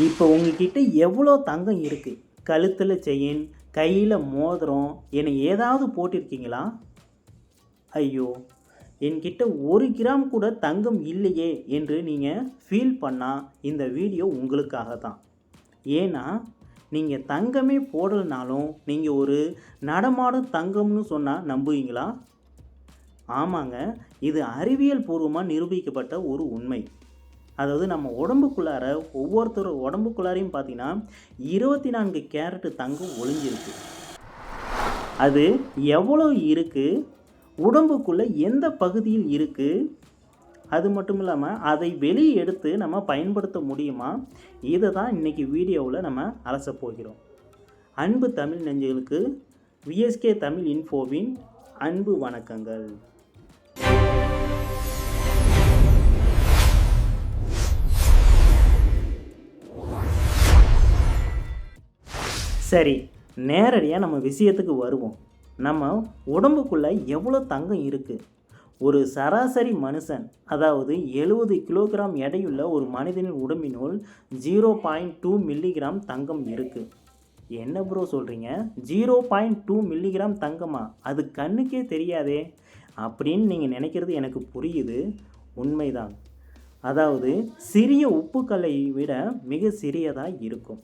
இப்போ உங்ககிட்ட எவ்வளோ தங்கம் இருக்குது கழுத்தில் செயின் கையில் மோதிரம் என ஏதாவது போட்டிருக்கீங்களா? ஐயோ என்கிட்ட ஒரு கிராம் கூட தங்கம் இல்லையே என்று நீங்கள் ஃபீல் பண்ணால் இந்த வீடியோ உங்களுக்காக தான் ஏன்னா நீங்கள் தங்கமே போடலைனாலும் நீங்கள் ஒரு நடமாடும் தங்கம்னு சொன்னால் நம்புவீங்களா? ஆமாங்க இது அறிவியல் பூர்வமாக நிரூபிக்கப்பட்ட ஒரு உண்மை. அதாவது நம்ம உடம்புக்குள்ளார ஒவ்வொருத்தர் உடம்புக்குள்ளாரையும் பார்த்தீங்கன்னா இருபத்தி நான்கு கேரட்டு தங்கம் ஒளிஞ்சிருக்கு. அது எவ்வளோ இருக்குது உடம்புக்குள்ளே எந்த பகுதியில் இருக்குது அது மட்டும் இல்லாமல் அதை வெளியே எடுத்து நம்ம பயன்படுத்த முடியுமா? இதை தான் இன்றைக்கி வீடியோவில் நம்ம அலச போகிறோம். அன்பு தமிழ் நெஞ்சங்களுக்கு விஎஸ்கே தமிழ் இன்ஃபோவின் அன்பு வணக்கங்கள். சரி நேரடியாக நம்ம விஷயத்துக்கு வருவோம். நம்ம உடம்புக்குள்ளே எவ்வளோ தங்கம் இருக்குது ஒரு சராசரி மனுஷன் அதாவது எழுபது கிலோகிராம் எடையுள்ள ஒரு மனிதனின் உடம்பினுள் ஜீரோ பாயிண்ட் டூ மில்லிகிராம் தங்கம் இருக்குது என்ன ப்ரோ சொல்கிறீங்க ஜீரோ பாயிண்ட் டூ மில்லிகிராம் தங்கமா? அது கண்ணுக்கே தெரியாதே. அப்படின்னு நீங்கள் நினைக்கிறது எனக்கு புரியுது. உண்மைதான். அதாவது சிறிய உப்புக்கல்லை விட மிக சிறியதாக இருக்கும்.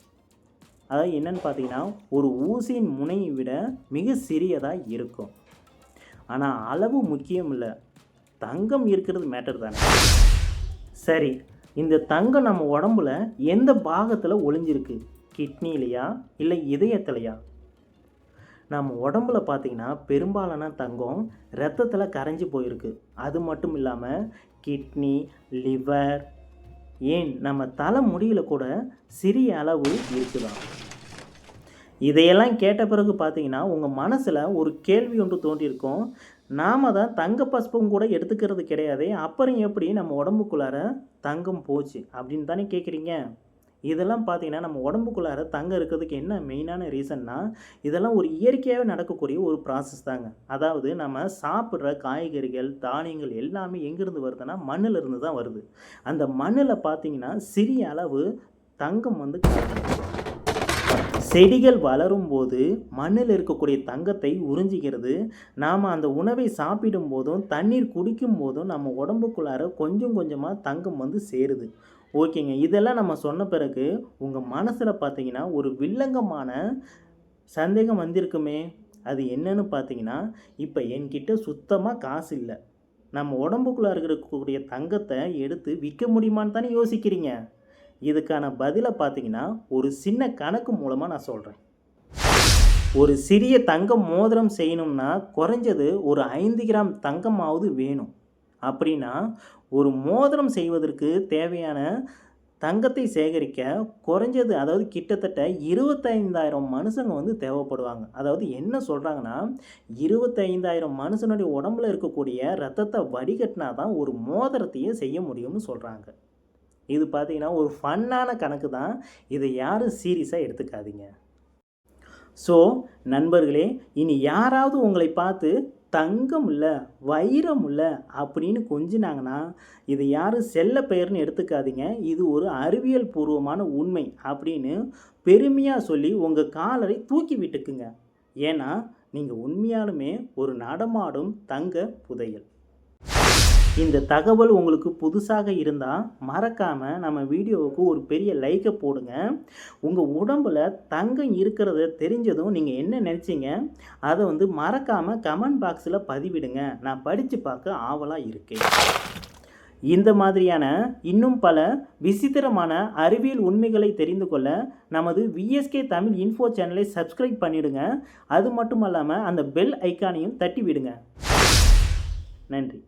அதாவது என்னன்னு பார்த்தீங்கன்னா ஒரு ஊசியின் முனையை விட மிக சிறியதாக இருக்கும். ஆனால் அளவு முக்கியம் இல்லை. தங்கம் இருக்கிறது மேட்டர் தானே. சரி இந்த தங்கம் நம்ம உடம்புல எந்த பாகத்தில் ஒளிஞ்சிருக்கு? கிட்னிலையா இல்லை இதயத்துலையா? நம்ம உடம்புல பார்த்தீங்கன்னா பெரும்பாலான தங்கம் ரத்தத்தில் கரைஞ்சி போயிருக்கு. அது மட்டும் இல்லாமல் கிட்னி லிவர் ஏன் நம்ம தலை முடியல கூட சிறிய அளவு இருக்குதான் இதையெல்லாம் கேட்ட பிறகு பார்த்தீங்கன்னா உங்கள் மனசில் ஒரு கேள்வி ஒன்று தோன்றியிருக்கும். நாம் தான் தங்க பசுப்பும் கூட எடுத்துக்கிறது கிடையாதே அப்புறம் எப்படி நம்ம உடம்புக்குள்ளார தங்கம் போச்சு அப்படின்னு தானே கேட்குறீங்க? இதெல்லாம் பார்த்தீங்கன்னா நம்ம உடம்புக்குள்ளார தங்கம் இருக்கிறதுக்கு என்ன மெயினான ரீசன்னா இதெல்லாம் ஒரு இயற்கையாகவே நடக்கக்கூடிய ஒரு ப்ராசஸ் தாங்க. அதாவது நம்ம சாப்பிட்ற காய்கறிகள் தானியங்கள் எல்லாமே எங்கேருந்து வருதுன்னா மண்ணில் இருந்து தான் வருது. அந்த மண்ணில் பார்த்தீங்கன்னா சிறிய அளவு தங்கம் வந்து செடிகள் வளரும் போது மண்ணில் இருக்கக்கூடிய தங்கத்தை உறிஞ்சிக்கிறது. நாம் அந்த உணவை சாப்பிடும் போதும் தண்ணீர் குடிக்கும் போதும் நம்ம உடம்புக்குள்ளார கொஞ்சம் கொஞ்சமாக தங்கம் வந்து சேருது. ஓகேங்க. இதெல்லாம் நம்ம சொன்ன பிறகு உங்கள் மனசில் பார்த்தீங்கன்னா ஒரு வில்லங்கமான சந்தேகம் வந்திருக்குமே. அது என்னன்னு பார்த்தீங்கன்னா இப்போ என்கிட்ட சுத்தமாக காசு இல்லை. நம்ம உடம்புக்குள்ளே இருக்கக்கூடிய தங்கத்தை எடுத்து விற்க முடியுமான்னு தானே யோசிக்கிறீங்க. இதுக்கான பதிலை பார்த்தீங்கன்னா ஒரு சின்ன கணக்கு மூலமாக நான் சொல்கிறேன் ஒரு சிறிய தங்க மோதிரம் செய்யணும்னா குறைஞ்சது ஒரு ஐந்து கிராம் தங்கமாவது வேணும். அப்படின்னா ஒரு மோதிரம் செய்வதற்கு தேவையான தங்கத்தை சேகரிக்க குறைஞ்சது அதாவது கிட்டத்தட்ட இருபத்தைந்தாயிரம் மனுஷங்க வந்து தேவைப்படுவாங்க. அதாவது என்ன சொல்கிறாங்கன்னா இருபத்தைந்தாயிரம் மனுஷனுடைய உடம்புல இருக்கக்கூடிய ரத்தத்தை வடிகட்டினா தான் ஒரு மோதிரத்தையே செய்ய முடியும்னு சொல்கிறாங்க இது பார்த்திங்கன்னா ஒரு ஃபன்னான கணக்கு தான். இதை யாரும் சீரியஸாக எடுத்துக்காதீங்க. ஸோ நண்பர்களே இனி யாராவது உங்களை பார்த்து தங்கம் இல்லை வைரம் இல்லை அப்படின்னு கொஞ்சினாங்கன்னா இதை யாரும் செல்ல பெயர்னு எடுத்துக்காதீங்க. இது ஒரு அறிவியல் பூர்வமான உண்மை அப்படின்னு பெருமையாக சொல்லி உங்கள் காலரை தூக்கி விட்டுக்குங்க. ஏன்னா நீங்கள் உண்மையாலுமே ஒரு நடமாடும் தங்க புதையல். இந்த தகவல் உங்களுக்கு புதுசாக இருந்தால் மறக்காமல் நம்ம வீடியோவுக்கு ஒரு பெரிய லைக்கை போடுங்க. உங்கள் உடம்பில் தங்கம் இருக்கிறத தெரிஞ்சதும் நீங்கள் என்ன நினச்சிங்க? அதை வந்து மறக்காமல் கமெண்ட் பாக்ஸில் பதிவிடுங்க. நான் படித்து பார்க்க ஆவலாக இருக்கேன். இந்த மாதிரியான இன்னும் பல விசித்திரமான அறிவியல் உண்மைகளை தெரிந்து கொள்ள நமது விஎஸ்கே தமிழ் இன்ஃபோ சேனலை சப்ஸ்கிரைப் பண்ணிவிடுங்க அது மட்டும் இல்லாமல் அந்த பெல் ஐக்கானையும் தட்டி விடுங்க நன்றி.